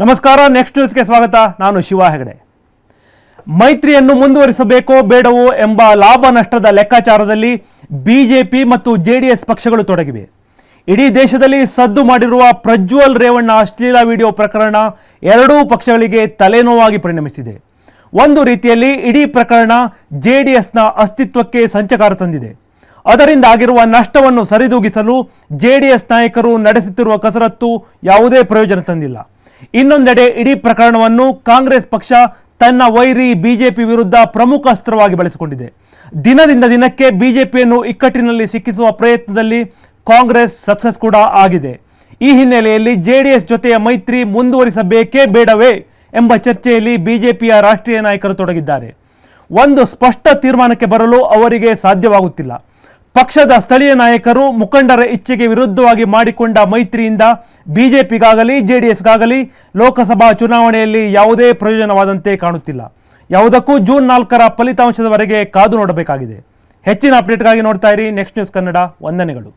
ನಮಸ್ಕಾರ ನೆಕ್ಸ್ಟ್ ನ್ಯೂಸ್ಗೆ ಸ್ವಾಗತ. ನಾನು ಶಿವ ಹೆಗಡೆ. ಮೈತ್ರಿಯನ್ನು ಮುಂದುವರಿಸಬೇಕೋ ಬೇಡವೋ ಎಂಬ ಲಾಭ ನಷ್ಟದ ಲೆಕ್ಕಾಚಾರದಲ್ಲಿ ಬಿಜೆಪಿ ಮತ್ತು ಜೆಡಿಎಸ್ ಪಕ್ಷಗಳು ತೊಡಗಿವೆ. ಇಡೀ ದೇಶದಲ್ಲಿ ಸದ್ದು ಮಾಡಿರುವ ಪ್ರಜ್ವಲ್ ರೇವಣ್ಣ ಅಶ್ಲೀಲ ವಿಡಿಯೋ ಪ್ರಕರಣ ಎರಡೂ ಪಕ್ಷಗಳಿಗೆ ತಲೆನೋವಾಗಿ ಪರಿಣಮಿಸಿದೆ. ಒಂದು ರೀತಿಯಲ್ಲಿ ಇಡೀ ಪ್ರಕರಣ ಜೆ ಡಿ ಎಸ್ನ ಅಸ್ತಿತ್ವಕ್ಕೆ ಸಂಚಕಾರ ತಂದಿದೆ. ಅದರಿಂದ ಆಗಿರುವ ನಷ್ಟವನ್ನು ಸರಿದೂಗಿಸಲು ಜೆಡಿಎಸ್ ನಾಯಕರು ನಡೆಸುತ್ತಿರುವ ಕಸರತ್ತು ಯಾವುದೇ ಪ್ರಯೋಜನ ತಂದಿಲ್ಲ. ಇನ್ನೊಂದೆಡೆ ಇಡೀ ಪ್ರಕರಣವನ್ನು ಕಾಂಗ್ರೆಸ್ ಪಕ್ಷ ತನ್ನ ವೈರಿ ಬಿಜೆಪಿ ವಿರುದ್ಧ ಪ್ರಮುಖ ಅಸ್ತ್ರವಾಗಿ ಬಳಸಿಕೊಂಡಿದೆ. ದಿನದಿಂದ ದಿನಕ್ಕೆ ಬಿಜೆಪಿಯನ್ನು ಇಕ್ಕಟ್ಟಿನಲ್ಲಿ ಸಿಕ್ಕಿಸುವ ಪ್ರಯತ್ನದಲ್ಲಿ ಕಾಂಗ್ರೆಸ್ ಸಕ್ಸಸ್ ಕೂಡ ಆಗಿದೆ. ಈ ಹಿನ್ನೆಲೆಯಲ್ಲಿ ಜೆಡಿಎಸ್ ಜೊತೆಯ ಮೈತ್ರಿ ಮುಂದುವರಿಸಬೇಕೇ ಬೇಡವೇ ಎಂಬ ಚರ್ಚೆಯಲ್ಲಿ ಬಿಜೆಪಿಯ ರಾಷ್ಟ್ರೀಯ ನಾಯಕರು ತೊಡಗಿದ್ದಾರೆ. ಒಂದು ಸ್ಪಷ್ಟ ತೀರ್ಮಾನಕ್ಕೆ ಬರಲು ಅವರಿಗೆ ಸಾಧ್ಯವಾಗುತ್ತಿಲ್ಲ. ಪಕ್ಷದ ಸ್ಥಳೀಯ ನಾಯಕರು ಮುಖಂಡರ ಇಚ್ಛೆಗೆ ವಿರುದ್ಧವಾಗಿ ಮಾಡಿಕೊಂಡ ಮೈತ್ರಿಯಿಂದ ಬಿಜೆಪಿಗಾಗಲಿ, ಜೆಡಿಎಸ್ಗಾಗಲಿ ಲೋಕಸಭಾ ಚುನಾವಣೆಯಲ್ಲಿ ಯಾವುದೇ ಪ್ರಯೋಜನವಾದಂತೆ ಕಾಣುತ್ತಿಲ್ಲ. ಯಾವುದಕ್ಕೂ ಜೂನ್ ನಾಲ್ಕರ ಫಲಿತಾಂಶದವರೆಗೆ ಕಾದು ನೋಡಬೇಕಾಗಿದೆ. ಹೆಚ್ಚಿನ ಅಪ್ಡೇಟ್ಗಾಗಿ ನೋಡ್ತಾ ಇರಿ ನೆಕ್ಸ್ಟ್ ನ್ಯೂಸ್ ಕನ್ನಡ ವಂದನೆಗಳು.